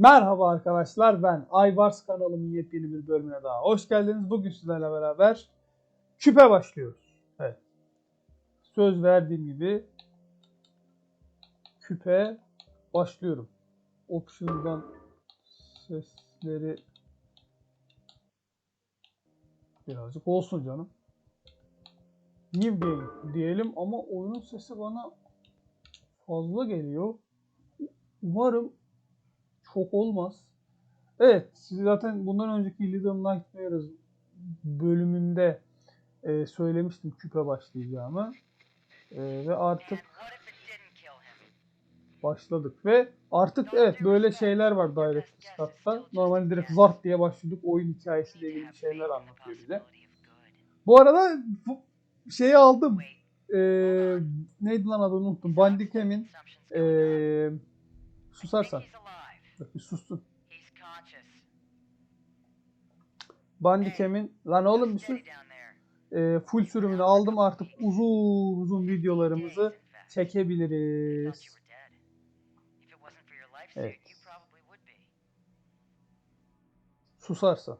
Merhaba arkadaşlar ben Aybars kanalımın yepyeni bir bölümüne daha hoş geldiniz. Bugün sizlerle beraber küpe başlıyoruz. Evet. Söz verdiğim gibi küpe başlıyorum. Option'dan sesleri birazcık olsun canım. New game diyelim ama oyunun sesi bana fazla geliyor. Umarım çok olmaz. Evet, siz zaten bundan önceki Little Nightmares bölümünde e, söylemiştim küpe başlayacağımı. E, ve artık başladık ve artık evet böyle şeyler var Direct Start'ta. Normalde direkt Zart diye başladık. Oyun hikayesiyle ilgili şeyler anlatıyor bize. Bu arada bu şeyi aldım. E, neydi lan adını unuttum. Bandicam'in e, susarsan. Bak bir sussun. Bandicam'in lan oğlum bir sus. E, full sürümünü aldım artık uzun uzun videolarımızı çekebiliriz. Evet. Susarsa.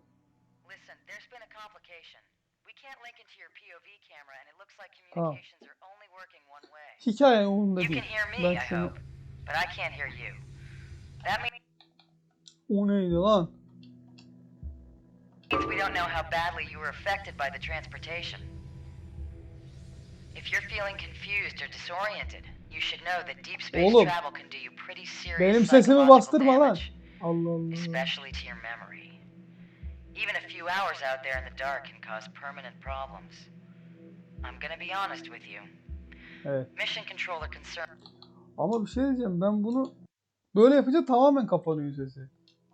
Tamam. Hikaye umurumda değil. Ben şunu... O neydi lan? we don't know how badly you were affected by the transportation. If you're feeling confused or disoriented, you should know that deep space Oğlum, travel can do you pretty serious Benim sesimi bastırma lan. Allah Allah. especially to your memory. Even a few hours out there in the dark can cause permanent problems. I'm gonna be honest with you. Evet. Mission controller concern. Ama bir şey diyeceğim. Ben bunu böyle yapınca tamamen kapanıyor sesi.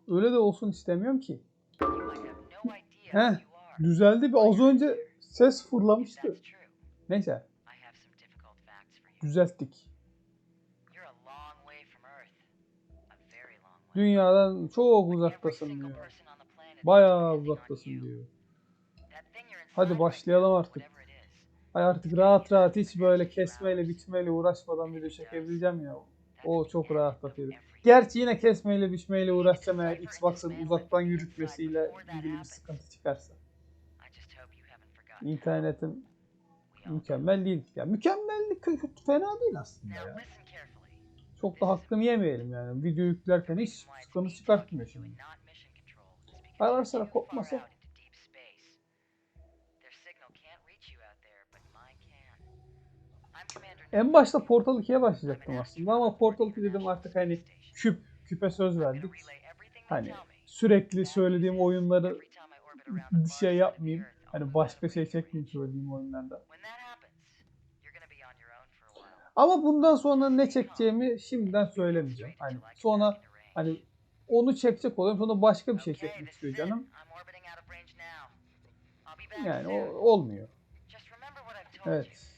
Öyle de olsun istemiyorum ki. Heh. Düzeldi bir az önce ses fırlamıştı. Neyse düzelttik. Dünyadan çok uzaktasın diyor. Bayağı uzaktasın diyor. Hadi başlayalım artık. Ay artık rahat rahat hiç böyle kesmeyle biçmeyle uğraşmadan video çekebileceğim ya. O çok rahatlatıyor. Gerçi yine kesmeyle biçmeyle uğraşacağım eğer Xbox'ın uzaktan yürütmesiyle ilgili bir sıkıntı çıkarsa. İnternetim mükemmel değil. Ya mükemmellik kötü fena değil aslında ya. Çok da hakkını yemeyelim yani. Video yüklerken hiç sıkıntı çıkartmıyor şimdi. Not mission En başta Portal 2'ye başlayacaktım aslında ama Portal 2 dedim artık hani küp, küpe söz verdik. Hani sürekli söylediğim oyunları şey yapmayayım. Hani başka şey çekmeyeyim söylediğim oyunlarda. Ama bundan sonra ne çekeceğimi şimdiden söylemeyeceğim. Hani sonra hani onu çekecek oluyorum sonra başka bir şey çekmek istiyor canım. Yani o olmuyor. Evet.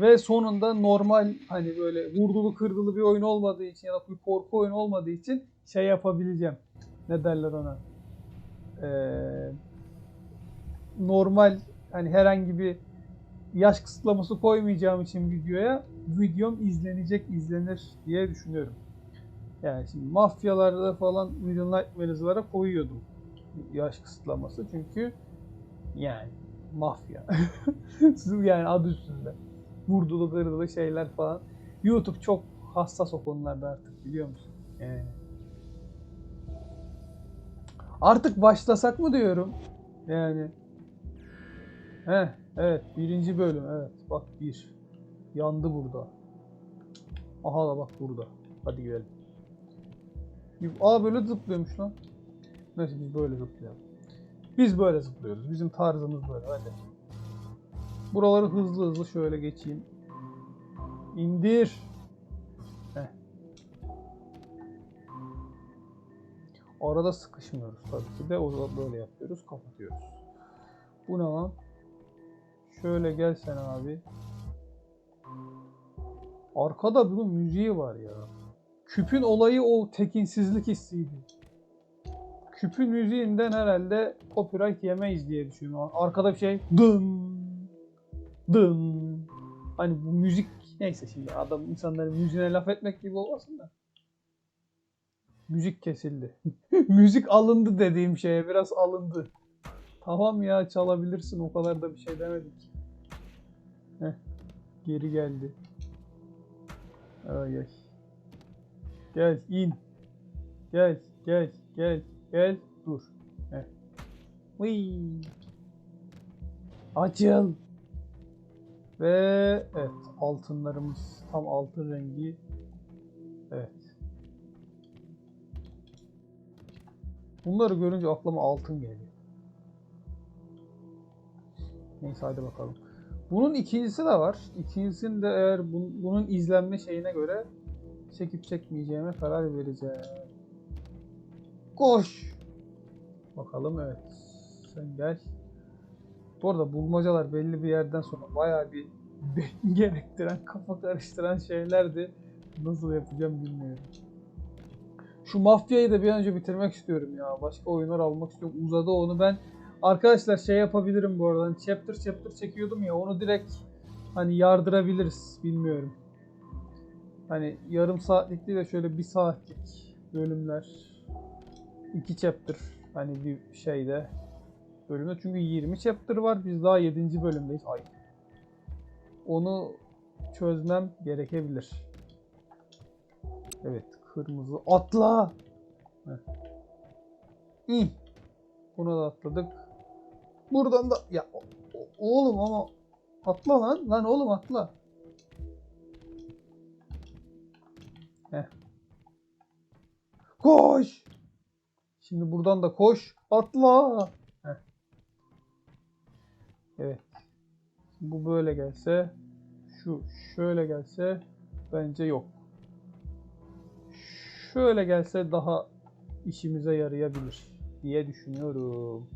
Ve sonunda normal hani böyle vurdulu kırdılı bir oyun olmadığı için ya da bir korku oyunu olmadığı için şey yapabileceğim. Ne derler ona? Ee, normal hani herhangi bir yaş kısıtlaması koymayacağım için videoya videom izlenecek izlenir diye düşünüyorum. Yani şimdi mafyalarda falan Little Nightmares'lara koyuyordum yaş kısıtlaması çünkü yani mafya. Yani adı üstünde. Vurdulu kırdılı şeyler falan. YouTube çok hassas o konularda artık biliyor musun? Yani. Artık başlasak mı diyorum. Yani. Heh, evet birinci bölüm evet bak bir. Yandı burada. Aha da bak burada. Hadi gidelim. Aa böyle zıplıyormuş lan. Neyse biz böyle zıplayalım. Biz böyle zıplıyoruz. Bizim tarzımız böyle. Hadi. Buraları hızlı hızlı şöyle geçeyim. İndir. Heh. Arada sıkışmıyoruz tabii ki de. O zaman böyle yapıyoruz. Kapatıyoruz. Bu ne lan? Şöyle gel sen abi. Arkada bunun müziği var ya. Küpün olayı o tekinsizlik hissiydi. Küpün müziğinden herhalde copyright yemeyiz diye düşünüyorum. Arkada bir şey dın dın. Hani bu müzik neyse şimdi adam insanların müziğine laf etmek gibi olmasın da. Müzik kesildi. Müzik alındı dediğim şeye biraz alındı. Tamam ya çalabilirsin o kadar da bir şey demedik. Heh, geri geldi. Ay ay. Gel in. Gel gel gel gel dur. Heh. Vıy. Açıl. Ve evet altınlarımız tam altın rengi. Evet. Bunları görünce aklıma altın geliyor. Neyse hadi bakalım. Bunun ikincisi de var. İkincisini de eğer bun- bunun izlenme şeyine göre çekip çekmeyeceğime karar vereceğim. Koş. Bakalım evet. Sen gel. Bu arada bulmacalar belli bir yerden sonra bayağı bir beyin gerektiren, kafa karıştıran şeylerdi. Nasıl yapacağım bilmiyorum. Şu mafyayı da bir önce bitirmek istiyorum ya. Başka oyunlar almak istiyorum. Uzadı onu ben. Arkadaşlar şey yapabilirim bu arada. Hani chapter chapter çekiyordum ya. Onu direkt hani yardırabiliriz. Bilmiyorum. Hani yarım saatlik değil de şöyle bir saatlik bölümler. iki chapter. Hani bir şeyde bölümde. Çünkü 20 chapter var. Biz daha 7. bölümdeyiz. Ay. Onu çözmem gerekebilir. Evet. Kırmızı. Atla! Heh. İh. Bunu da atladık. Buradan da... Ya oğlum ama... Atla lan. Lan oğlum atla. Heh. Koş! Şimdi buradan da koş. Atla! Evet. Bu böyle gelse... Şu şöyle gelse... Bence yok. Şöyle gelse daha işimize yarayabilir diye düşünüyorum.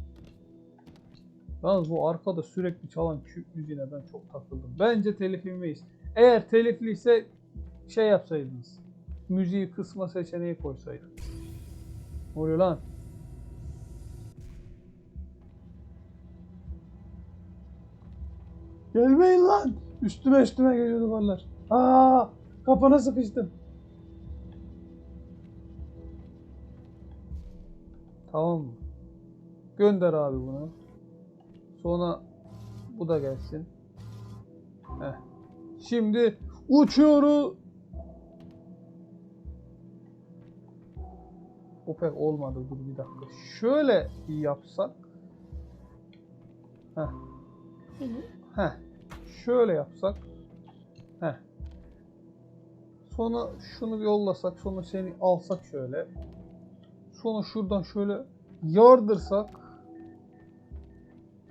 Yalnız bu arkada sürekli çalan Kürt müziğine ben çok takıldım. Bence telif yemeyiz. Eğer telifliyse şey yapsaydınız. Müziği kısma seçeneği koysaydınız. Ne oluyor lan? Gelmeyin lan! Üstüme üstüme geliyor duvarlar. Aa, kafana sıkıştım. Tamam mı? Gönder abi bunu. Sonra bu da gelsin. Heh. Şimdi uçuyoruz. Bu pek olmadı. Dur bir dakika. Şöyle yapsak. Heh. Heh. Şöyle yapsak. Heh. Sonra şunu yollasak. Sonra seni alsak şöyle. Sonra şuradan şöyle yardırsak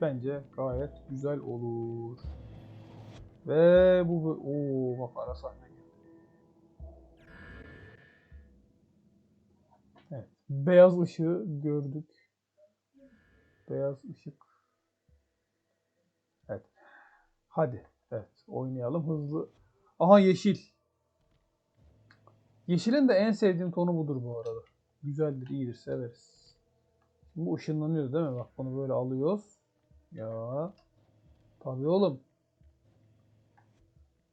bence gayet güzel olur. Ve bu ooo bak ara sahne. Evet. Beyaz ışığı gördük. Beyaz ışık. Evet. Hadi. Evet. Oynayalım hızlı. Aha yeşil. Yeşilin de en sevdiğim tonu budur bu arada. Güzeldir, iyidir, severiz. Şimdi bu ışınlanıyor değil mi? Bak bunu böyle alıyoruz. Ya. Tabii oğlum.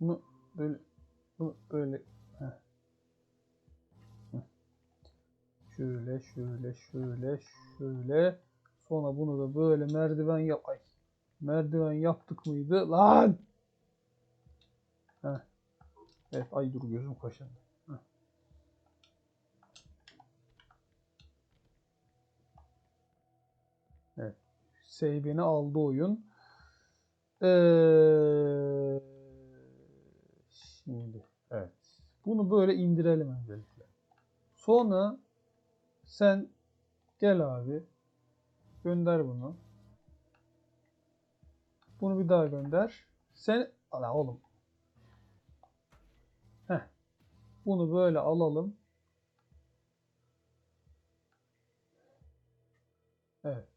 Bunu böyle bunu böyle şöyle şöyle şöyle şöyle sonra bunu da böyle merdiven yap ay merdiven yaptık mıydı lan Heh. evet ay dur gözüm kaşındı. Evet. Save'ini aldı oyun. Ee, şimdi evet. Bunu böyle indirelim öncelikle. Sonra sen gel abi. Gönder bunu. Bunu bir daha gönder. Sen ala oğlum. Heh. Bunu böyle alalım. Evet.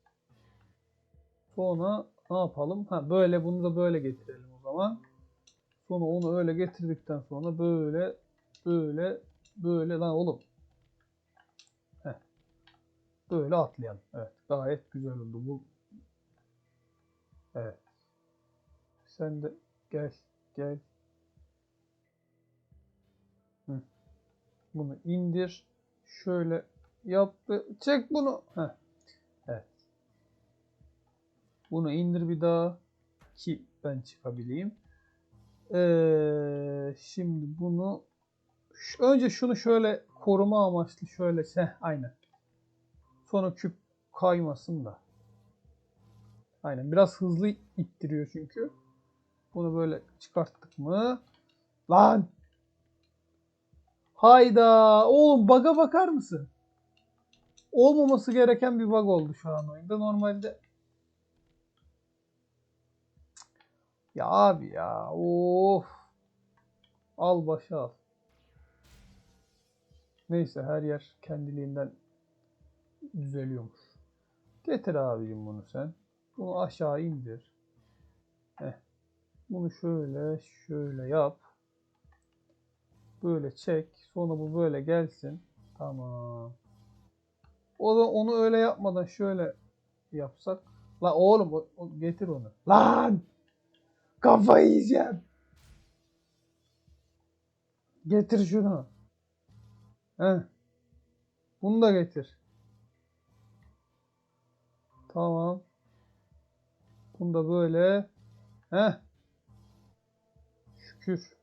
Sonra ne yapalım? Ha böyle bunu da böyle getirelim o zaman. Sonra onu öyle getirdikten sonra böyle böyle böyle lan oğlum. Heh. Böyle atlayalım. Evet. Gayet güzel oldu bu. Evet. Sen de gel gel. Hı. Bunu indir. şöyle yaptı. Çek bunu. Heh. Evet. Bunu indir bir daha ki ben çıkabileyim. Ee, şimdi bunu önce şunu şöyle koruma amaçlı şöyle heh, aynen. Sonra küp kaymasın da. Aynen biraz hızlı ittiriyor çünkü. Bunu böyle çıkarttık mı? Lan! Hayda! Oğlum bug'a bakar mısın? Olmaması gereken bir bug oldu şu an oyunda. Normalde Ya abi ya. Of. Al başa al. Neyse her yer kendiliğinden düzeliyormuş. Getir abicim bunu sen. Bunu aşağı indir. Bunu şöyle şöyle yap. Böyle çek. Sonra bu böyle gelsin. Tamam. O da onu öyle yapmadan şöyle yapsak. La oğlum getir onu. Lan! Kafayı yiyeceğim. Getir şunu. Heh. Bunu da getir. Tamam. Bunu da böyle. Heh. Şükür.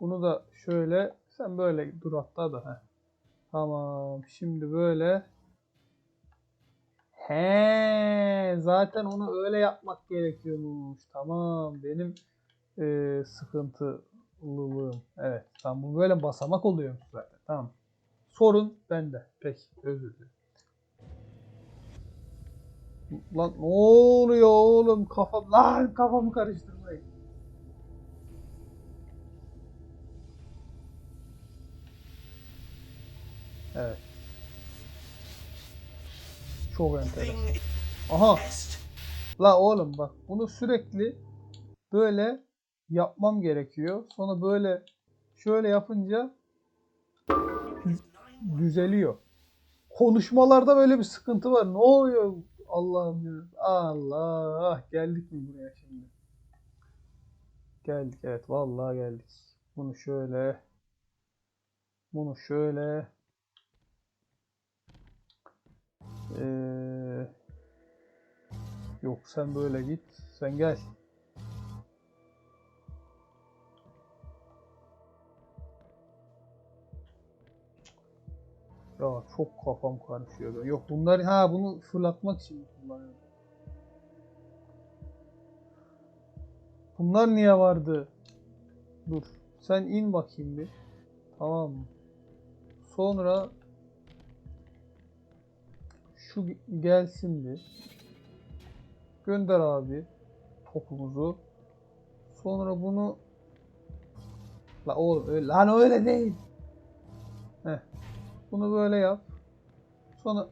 Bunu da şöyle. Sen böyle dur hatta da. Heh. Tamam. Şimdi böyle. He, zaten onu öyle yapmak gerekiyormuş. Tamam, benim e, sıkıntılılığım. Evet, tamam bu böyle basamak oluyormuş zaten. Tamam. Sorun bende. Peki, özür dilerim. Lan ne oluyor oğlum? Kafam lan kafamı karıştırmayın. Evet. Çok enteresan. Aha. La oğlum bak bunu sürekli böyle yapmam gerekiyor. Sonra böyle şöyle yapınca düzeliyor. Konuşmalarda böyle bir sıkıntı var. Ne oluyor? Allah'ım ya. Allah. Geldik mi buraya şimdi? Geldik evet vallahi geldik. Bunu şöyle bunu şöyle Ee, Yok sen böyle git. Sen gel. Ya çok kafam karışıyor. Yok bunlar ha bunu fırlatmak için kullanıyorum. Bunlar niye vardı? Dur. Sen in bakayım bir. Tamam mı? Sonra şu gelsin bir. Gönder abi topumuzu. Sonra bunu La oğlum öyle lan öyle değil. Heh. Bunu böyle yap. Sonra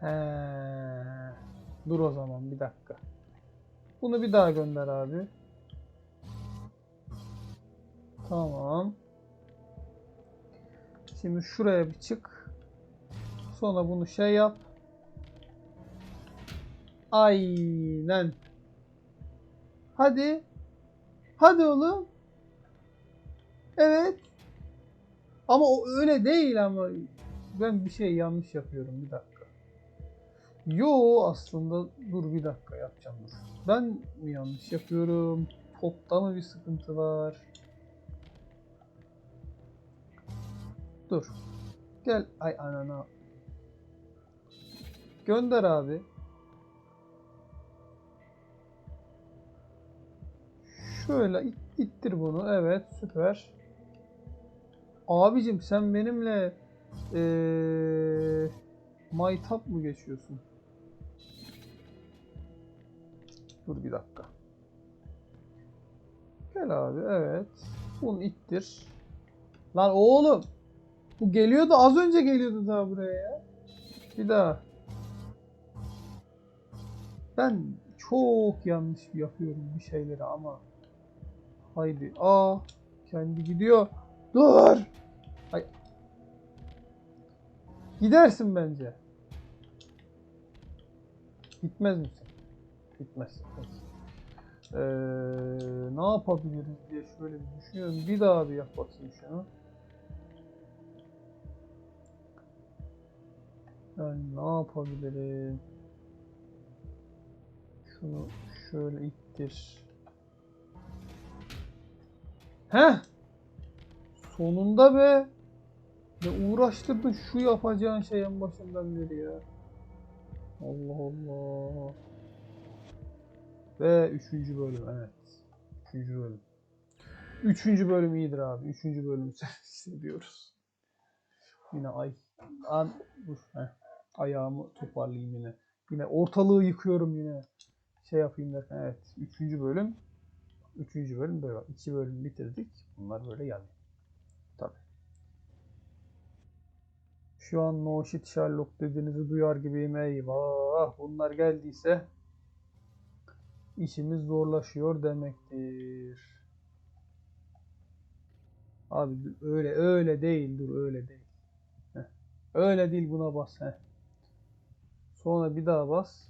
He. Dur o zaman bir dakika. Bunu bir daha gönder abi. Tamam. Şimdi şuraya bir çık. Sonra bunu şey yap. Aynen. Hadi. Hadi oğlum. Evet. Ama o öyle değil ama ben bir şey yanlış yapıyorum bir dakika. Yo aslında dur bir dakika yapacağım dur. Ben mi yanlış yapıyorum? Topta mı bir sıkıntı var? Dur. Gel. Ay anana. Gönder abi. Şöyle it- ittir bunu. Evet süper. Abicim sen benimle eee maytap mı geçiyorsun? Dur bir dakika. Gel abi evet. Bunu ittir. Lan oğlum. Bu geliyordu az önce geliyordu daha buraya ya. Bir daha. Ben çok yanlış yapıyorum bir şeyleri ama. Haydi. Aa. Kendi gidiyor. Dur. Ay. Gidersin bence. Gitmez misin? Gitmez. Ee, ne yapabiliriz diye şöyle bir düşünüyorum. Bir daha bir yap bakayım şunu. Yani ne yapabilirim? Şunu şöyle ittir. Heh! Sonunda be! Ne uğraştırdın şu yapacağın şeyin başından beri ya. Allah Allah. Ve üçüncü bölüm evet. Üçüncü bölüm. Üçüncü bölüm iyidir abi. Üçüncü bölümü hissediyoruz. Yine ay. An, dur. Heh. Ayağımı toparlayayım yine. Yine ortalığı yıkıyorum yine. Şey yapayım derken evet. Üçüncü bölüm. Üçüncü bölüm böyle. var. İki bölüm bitirdik. Bunlar böyle yani. Tabii. Şu an no shit Sherlock dediğinizi duyar gibiyim. Eyvah. Bunlar geldiyse işimiz zorlaşıyor demektir. Abi öyle öyle değil dur öyle değil. Heh. Öyle değil buna bas. Heh. Sonra bir daha bas.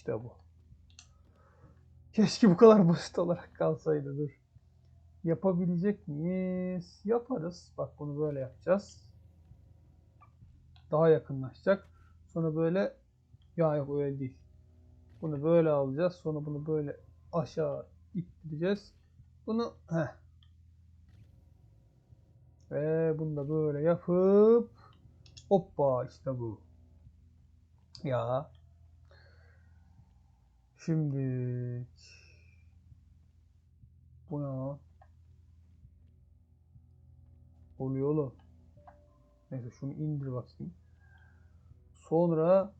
İşte bu. Keşke bu kadar basit olarak kalsaydı dur. Yapabilecek miyiz? Yaparız. Bak bunu böyle yapacağız. Daha yakınlaşacak. Sonra böyle ya yok öyle değil. Bunu böyle alacağız. Sonra bunu böyle aşağı ittireceğiz. Bunu heh. Ve bunu da böyle yapıp hoppa işte bu. Ya. Şimdi bu ne? Oluyor oğlum. Neyse şunu indir bakayım. Sonra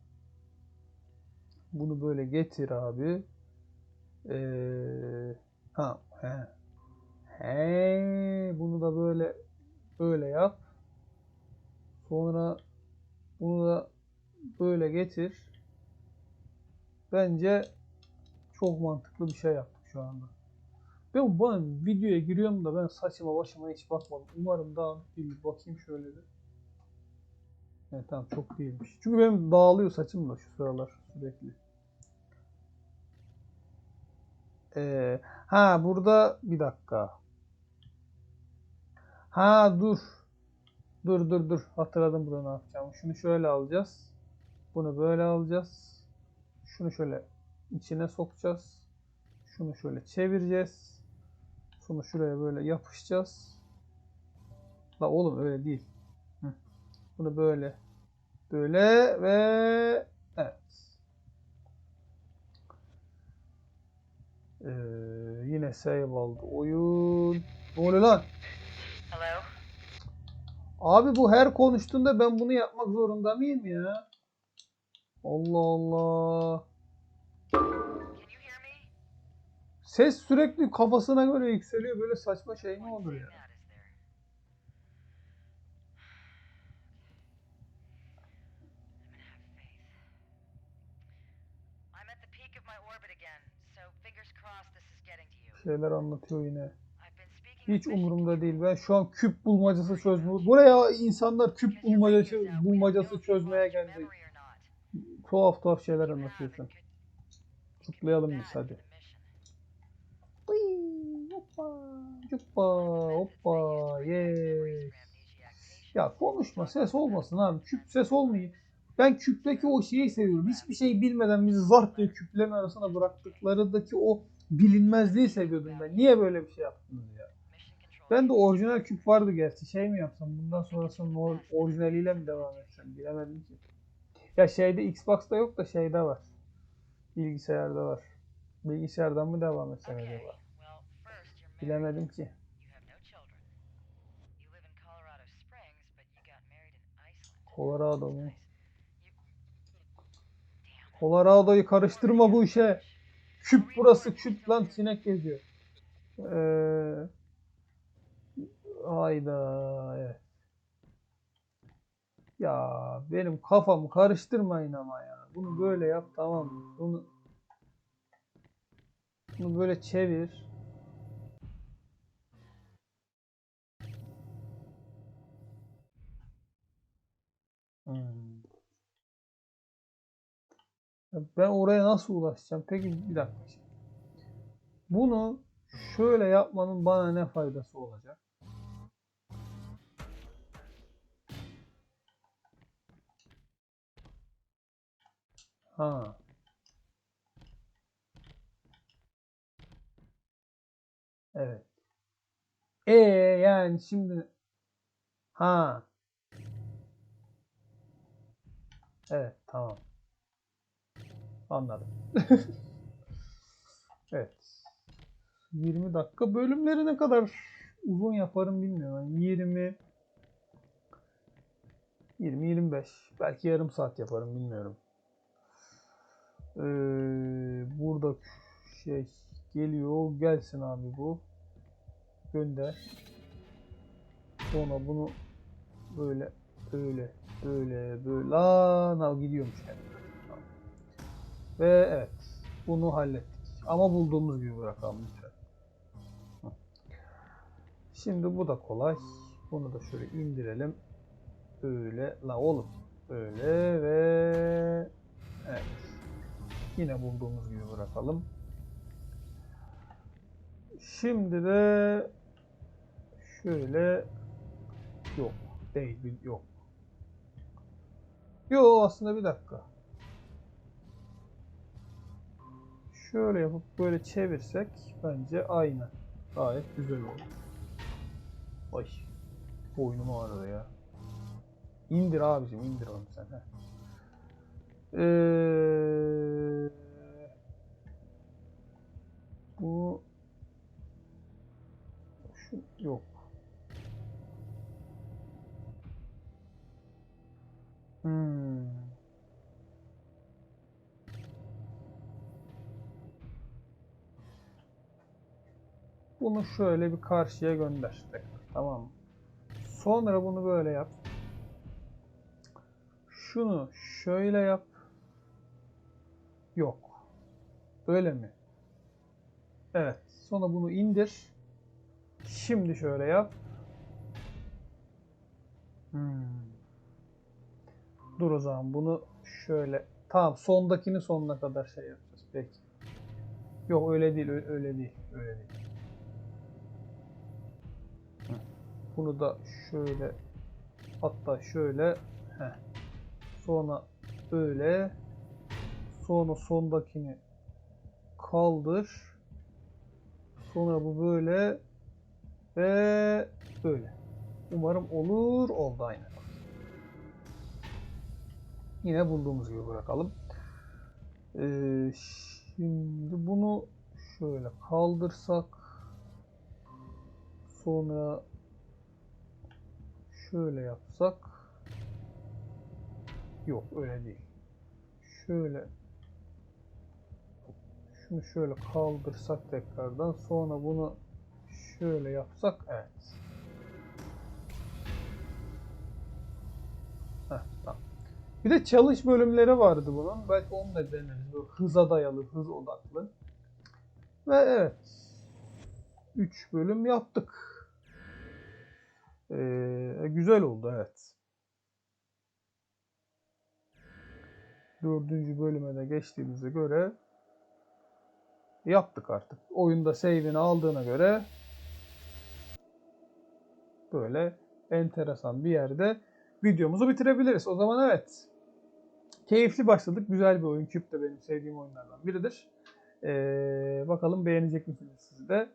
bunu böyle getir abi. Ee, ha, he. He, bunu da böyle böyle yap. Sonra bunu da böyle getir. Bence çok mantıklı bir şey yaptık şu anda. Ben ben videoya giriyorum da ben saçıma başıma hiç bakmadım. Umarım dağınık değil. Bakayım şöyle bir. Evet tamam çok değilmiş. Çünkü benim dağılıyor saçım da şu sıralar sürekli. Ee, ha burada bir dakika. Ha dur. Dur dur dur. Hatırladım burada ne yapacağım. Şunu şöyle alacağız. Bunu böyle alacağız. Şunu şöyle içine sokacağız. Şunu şöyle çevireceğiz. Şunu şuraya böyle yapışacağız. La oğlum öyle değil. Hı. Bunu böyle. Böyle ve evet. Ee, yine save aldı oyun. Ne oluyor lan? Hello? Abi bu her konuştuğunda ben bunu yapmak zorunda mıyım ya? Allah Allah. Ses sürekli kafasına göre yükseliyor. Böyle saçma şey mi olur ya? Şeyler anlatıyor yine. Hiç umurumda değil. Ben şu an küp bulmacası çözmüyorum. Buraya insanlar küp bulmacası, bulmacası çözmeye geldi. Tuhaf tuhaf şeyler anlatıyorsun. Be biz hadi. Hoppa, hoppa, hoppa, yes. Ya konuşma ses olmasın abi. Küp ses olmayı. Ben küpteki o şeyi seviyorum. Hiçbir şey bilmeden bizi zart diye küplerin arasına bıraktıklarındaki o bilinmezliği seviyordum ben. Niye böyle bir şey yaptınız ya? Ben de orijinal küp vardı gerçi. Şey mi yapsam? Bundan sonrasında or- orijinaliyle mi devam etsem? Bilemedim ki. Ya şeyde Xbox'ta yok da şeyde var. Bilgisayarda var. Bilgisayardan mı devam etsem Okay, acaba? Bilemedim ki. Colorado mu? Colorado'yu karıştırma bu işe. Küp burası küp lan sinek geziyor. Ee, hayda evet. Ya benim kafamı karıştırmayın ama ya. Bunu böyle yap tamam? Bunu bunu böyle çevir. Hmm. Ben oraya nasıl ulaşacağım? Peki bir dakika. Bunu şöyle yapmanın bana ne faydası olacak? Ha. Evet. E yani şimdi ha. Evet, tamam. Anladım. evet. 20 dakika bölümleri ne kadar uzun yaparım bilmiyorum. Yani 20 20 25 belki yarım saat yaparım bilmiyorum. Ee, burada şey geliyor gelsin abi bu. Gönder. Sonra bunu böyle böyle böyle böyle lan gidiyormuş yani. Ve evet bunu hallettik. Ama bulduğumuz gibi bırakalım lütfen. Şimdi bu da kolay. Bunu da şöyle indirelim. Böyle la oğlum. Böyle ve evet. Yine bulduğumuz gibi bırakalım. Şimdi de şöyle yok değil yok. Yok aslında bir dakika. Şöyle yapıp böyle çevirsek bence aynı. Gayet güzel olur. Ay. Boynum ağrıdı ya. İndir abicim indir onu sen. Heh. Ee, bu şu yok. Hmm. Bunu şöyle bir karşıya gönder. Tamam? Sonra bunu böyle yap. Şunu şöyle yap. Yok. Böyle mi? Evet. Sonra bunu indir. Şimdi şöyle yap. Hmm. Dur o zaman bunu şöyle. Tamam sondakini sonuna kadar şey yapacağız. Peki. Yok öyle değil öyle değil. Öyle değil. Bunu da şöyle hatta şöyle heh. sonra böyle sonra sondakini kaldır. Sonra bu böyle ve böyle. Umarım olur oldu aynen. Yine bulduğumuz gibi bırakalım. Ee, şimdi bunu şöyle kaldırsak sonra şöyle yapsak yok öyle değil. Şöyle şunu şöyle kaldırsak tekrardan sonra bunu şöyle yapsak evet Heh, tamam. Bir de challenge bölümleri vardı bunun. Belki onu da deneriz. Böyle hıza dayalı, hız odaklı. Ve evet. 3 bölüm yaptık. Ee, güzel oldu evet. Dördüncü bölüme de geçtiğimize göre yaptık artık. Oyunda save'ini aldığına göre böyle enteresan bir yerde videomuzu bitirebiliriz. O zaman evet. Keyifli başladık. Güzel bir oyun. Cube de benim sevdiğim oyunlardan biridir. Ee, bakalım beğenecek misiniz siz de?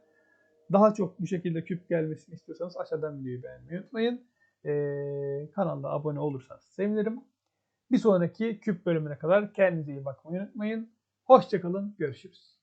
Daha çok bu şekilde küp gelmesini istiyorsanız aşağıdan videoyu beğenmeyi unutmayın. Ee, kanala abone olursanız sevinirim. Bir sonraki küp bölümüne kadar kendinize iyi bakmayı unutmayın. Hoşçakalın. Görüşürüz.